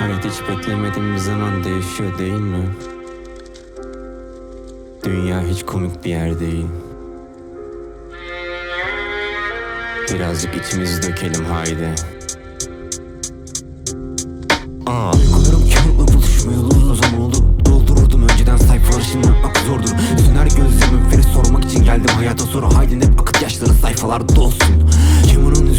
Hayat hiç beklemediğim bir zaman değişiyor değil mi? Dünya hiç komik bir yer değil. Birazcık içimizi dökelim haydi. Aa. Duygularım kağıtla buluşmayalı uzun zaman oldu Doldururdum önceden sayfaları şimdi akmak zordur Söner gözlerimin feri sormak için geldim hayata soru Haydi net akıt yaşları sayfalarda dolsun Yamanın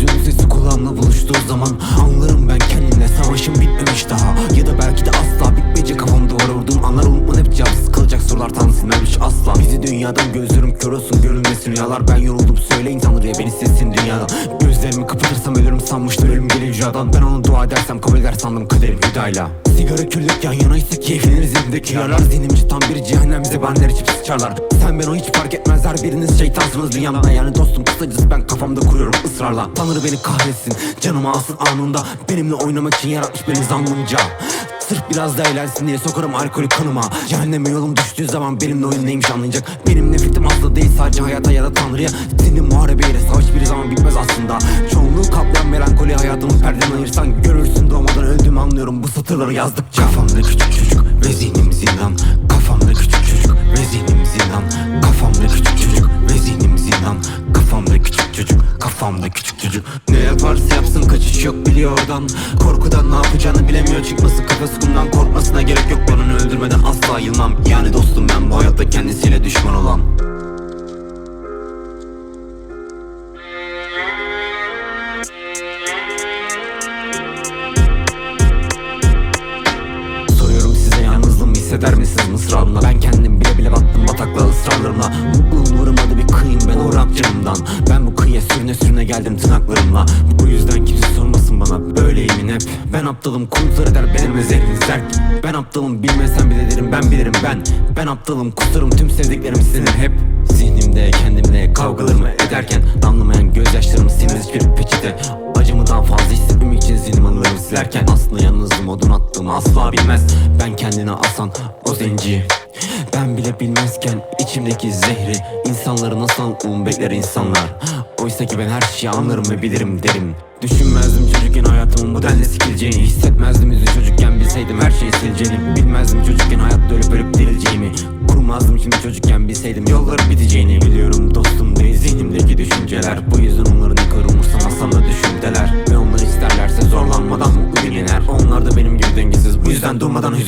kulağımla buluştuğu zaman Anlarım ben kendimle. Savaşım bitmemiş daha. Ya da belki de asla bitmeyecek. Kafam duvara vurduğum anlar Unutman hep cevapsız kalacak sorular tam silmemiş asla. Bizi dünyadan gözlerim kör olsun görünmesin. Rüyalar Ben yoruldum. Söyleyin tanrıya beni sessin dünyadan Gözlerimi kapatırsam ölürüm. Sanmıştım ölüm gelir rüyadan. Ben onu dua edersem kabul eder sandım kaderim hüdayla. Sigara küllük yan yanaysa keyifleniriz elimdeki yarlar. Zihnimci tam bir cehennem bize benler içip sıçarlar. Sen ben o hiç fark etmezler. Biriniz şeytansınız. Dünyamda Yani dostum kısacası ben kafamda kuruyorum ısrarla. Tanrı beni kahretsin canımı alsın anında. Benimle oynamak için yaratmış beni zannımca Sırf biraz daha eğlensin diye sokarım alkolü kanıma. Cehenneme yolum düştüğü zaman benimle oyun neymiş anlayacak. Benim nefretim asla değil sadece hayata ya da tanrıya Senin muharebeyle savaş bir zaman bitmez aslında. Çoğunluğu kaplayan melankoli hayatımın perdeni ayırsan Görürsün. Doğmadan öldüğümü anlıyorum bu satırları yazdıkça. Kafamda küçük çocuk ve zihnim zindan. Kafamda küçük çocuk ve zihnim zindan. Kafamda küçük kafamda küçük çocuk. Ne yaparsa yapsın kaçış yok biliyor oradan. Korkudan ne yapacağını bilemiyor çıkması kafası kumdan Korkmasına gerek yok. Bana öldürmeden asla yılmam. Yani dostum ben bu hayatta kendisiyle hisseder misiniz mısrağımla Ben kendim bile bile battım bataklığa ısrarlarımla. Mutluluğun uğramadı bir kıyım ben uğrak canımdan Ben bu kıyıya sürüne sürüne geldim tırnaklarımla. Bu yüzden kimse sormasın bana böyleyim hep Ben aptalım konuklar eder benim ezeriniz dert Ben aptalım bilmesem bile derim ben bilirim ben. Ben aptalım kusarım tüm sevdiklerim sizinle hep Zihnimde kendimle kavgalarımı ederken Damlamayan gözyaşlarımı silmez hiçbir peçete Acımı daha fazla hissetmemek için zihnim anılarımı silerken. Aslında yalnızdım odun attığımı asla bilmez. Ben kendine asan o zenci. Ben bile bilmezken içimdeki zehri insanları nasıl um bekler insanlar. Oysa ki ben her şeyi anlarım ve bilirim derim. Düşünmezdim çocukken hayatımın bu denli sikileceğini Hissetmezdim. Yüzü çocukken bilseydim her şeyi sileceğini Bilmezdim. Çocukken hayatta ölüp ölüp dirileceğimi Kurmazdım. Şimdi çocukken bilseydim yolları biteceğini Biliyorum dostum değil zihnimdeki düşünceler. Bu yüzden onları ne kadar umursamasam da düşündeler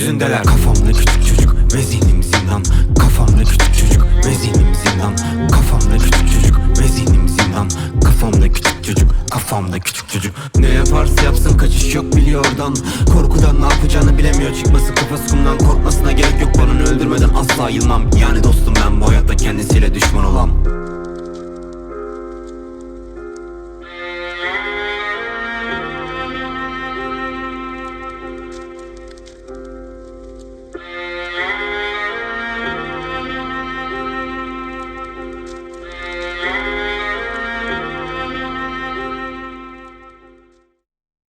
durmadan hüzündeler Kafamda küçük çocuk ve zihnim zindan. Kafamda küçük çocuk ve zihnim zindan. Kafamda küçük çocuk ve zihnim zindan. Kafamda küçük çocuk kafamda küçük çocuk. Ne yaparsa yapsın kaçış yok biliyor oradan. Korkudan ne yapacağını bilemiyor çıkması kafası kumdan Korkmasına gerek yok. Bana öldürmeden asla yılmam. Yani dostum ben bu hayatta kendisiyle düşman olan